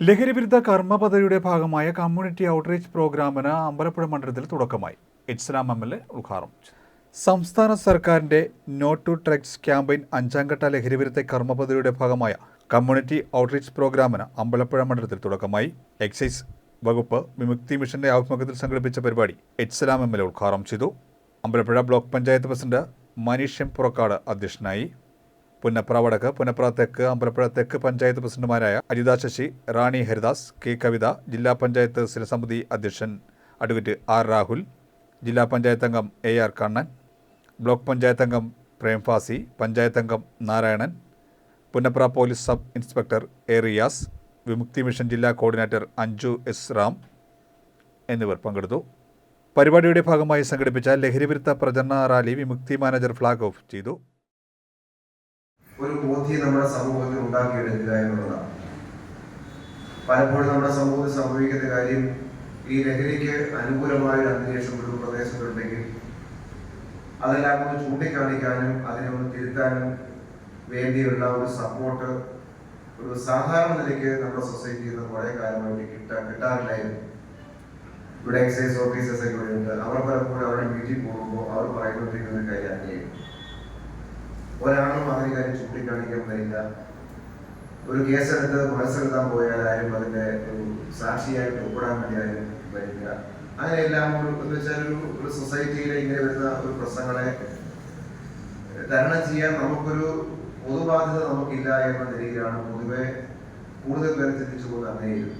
ലഹരിവിരുദ്ധ കർമ്മ പദ്ധതിയുടെ ഭാഗമായ കമ്മ്യൂണിറ്റി ഔട്ട്റീച്ച് പ്രോഗ്രാമിന് അമ്പലപ്പുഴ മണ്ഡലത്തിൽ തുടക്കമായി. ഇസ്ലാം എം എൽ എ ഉദ്ഘാടനം സംസ്ഥാന സർക്കാരിന്റെ നോ ടു ഡ്രഗ്സ് ക്യാമ്പയിൻ അഞ്ചാം ഘട്ട ലഹരിവിരുദ്ധ കർമ്മ പദ്ധതിയുടെ ഭാഗമായ കമ്മ്യൂണിറ്റി ഔട്ട്റീച്ച് പ്രോഗ്രാമിന് അമ്പലപ്പുഴ മണ്ഡലത്തിൽ തുടക്കമായി. എക്സൈസ് വകുപ്പ് വിമുക്തി മിഷന്റെ ആഭിമുഖ്യത്തിൽ സംഘടിപ്പിച്ച പരിപാടി ഇസ്ലാം എം എൽ എ ഉദ്ഘാടനം ചെയ്തു. Ambalappuzha block panchayat president Manish M Purakkad അധ്യക്ഷനായി. പുന്നപ്ര വടക്ക് പുന്നപ്ര തെക്ക് അമ്പലപ്പുഴ തെക്ക് പഞ്ചായത്ത് പ്രസിഡന്റുമാരായ അജിത ശശി റാണി ഹരിദാസ് കെ കവിത ജില്ലാ പഞ്ചായത്ത് സ്ഥിരസമിതി അധ്യക്ഷൻ അഡ്വക്കേറ്റ് ആർ രാഹുൽ ജില്ലാ പഞ്ചായത്ത് അംഗം A R Kannan block panchayat അംഗം പ്രേംഫാസി പഞ്ചായത്ത് അംഗം Narayanan Punnapra police sub inspector A Riyas Vimukthi mission ജില്ലാ കോർഡിനേറ്റർ അഞ്ജു എസ് റാം എന്നിവർ പങ്കെടുത്തു. പരിപാടിയുടെ ഭാഗമായി സംഘടിപ്പിച്ച ലഹരിവിരുദ്ധ പ്രചരണ rally Vimukthi manager flag off ചെയ്തു. ഒരു ബോധ്യം നമ്മുടെ സമൂഹത്തിൽ ഉണ്ടാക്കിയെടുക്കുക എന്നുള്ളതാണ്. പലപ്പോഴും നമ്മുടെ സമൂഹത്തിൽ സംഭവിക്കുന്ന കാര്യം ഈ ലഹരിക്ക് അനുകൂലമായ ഒരു അന്തരീക്ഷം ഒരു പ്രദേശത്തുണ്ടെങ്കിൽ അതെല്ലാം ഒന്ന് ചൂണ്ടിക്കാണിക്കാനും അതിനെ ഒന്ന് തിരുത്താനും വേണ്ടിയുള്ള ഒരു സപ്പോർട്ട് ഒരു സാധാരണ നിലയ്ക്ക് നമ്മുടെ സൊസൈറ്റിയിൽ നിന്ന് കുറെ കാലമായിട്ട് കിട്ടാ കിട്ടാറില്ലായിരുന്നു. ഇവിടെ എക്സൈസ് ഓഫീസേഴ്സ് ഒക്കെ ഇവിടെ ഉണ്ട് അവർ പലപ്പോഴും അവരുടെ വീട്ടിൽ പോകുമ്പോൾ അവർ പറയുന്നോണ്ടിരിക്കുന്ന ഒരു കാര്യം അങ്ങനെയായിരുന്നു ഒരാളും അതിന് കാര്യം ചൂണ്ടിക്കാണിക്കാൻ വരില്ല. ഒരു കേസെടുത്ത് മത്സരത്താൻ പോയാൽ ആരും അതിന്റെ ഒരു സാക്ഷിയായിട്ട് ഒപ്പിടാൻ വേണ്ടി ആരും വരില്ല അങ്ങനെയെല്ലാം എന്ന് വെച്ചാൽ ഒരു ഒരു സൊസൈറ്റിയിലെ ഇങ്ങനെ വരുന്ന ഒരു പ്രശ്നങ്ങളെ തരണം ചെയ്യാൻ നമുക്കൊരു പൊതുബാധ്യത നമുക്കില്ല എന്ന നിലയിലാണ് പൊതുവെ കൂടുതൽ പേർ ചിന്തിച്ചുകൊണ്ട് അങ്ങനെയും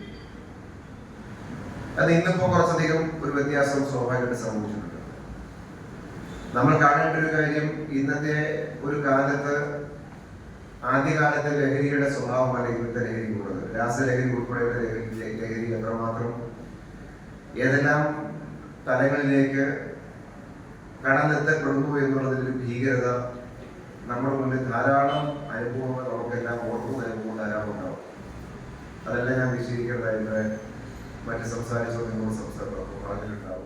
അത് ഇന്നിപ്പോ കുറച്ചധികം ഒരു വ്യത്യാസം സ്വാഭാവികമായിട്ട് സംഭവിച്ചിട്ടുണ്ട്. നമ്മൾ കാണേണ്ട ഒരു കാര്യം ഇന്നത്തെ ഒരു കാലത്ത് ആദ്യകാലത്തെ ലഹരിയുടെ സ്വഭാവമല്ല ലഹരി ഉള്ളത്. രാസലഹരി ഉൾപ്പെടെയുള്ള ലഹരി ലഹരി എത്രമാത്രം ഏതെല്ലാം തലങ്ങളിലേക്ക് കടന്നെത്തപ്പെടുന്നു എന്നുള്ളതിൽ ഭീകരത നമ്മുടെ മുന്നിൽ ധാരാളം അനുഭവങ്ങൾ നമുക്കെല്ലാം ഓർക്കും അനുഭവം ധാരാളം ഉണ്ടാവും. അതെല്ലാം ഞാൻ വിശദീകരിക്കേണ്ടതായിട്ട് മറ്റ് സംസാരിച്ചോ നിങ്ങളോട് പറഞ്ഞിട്ടുണ്ടാവും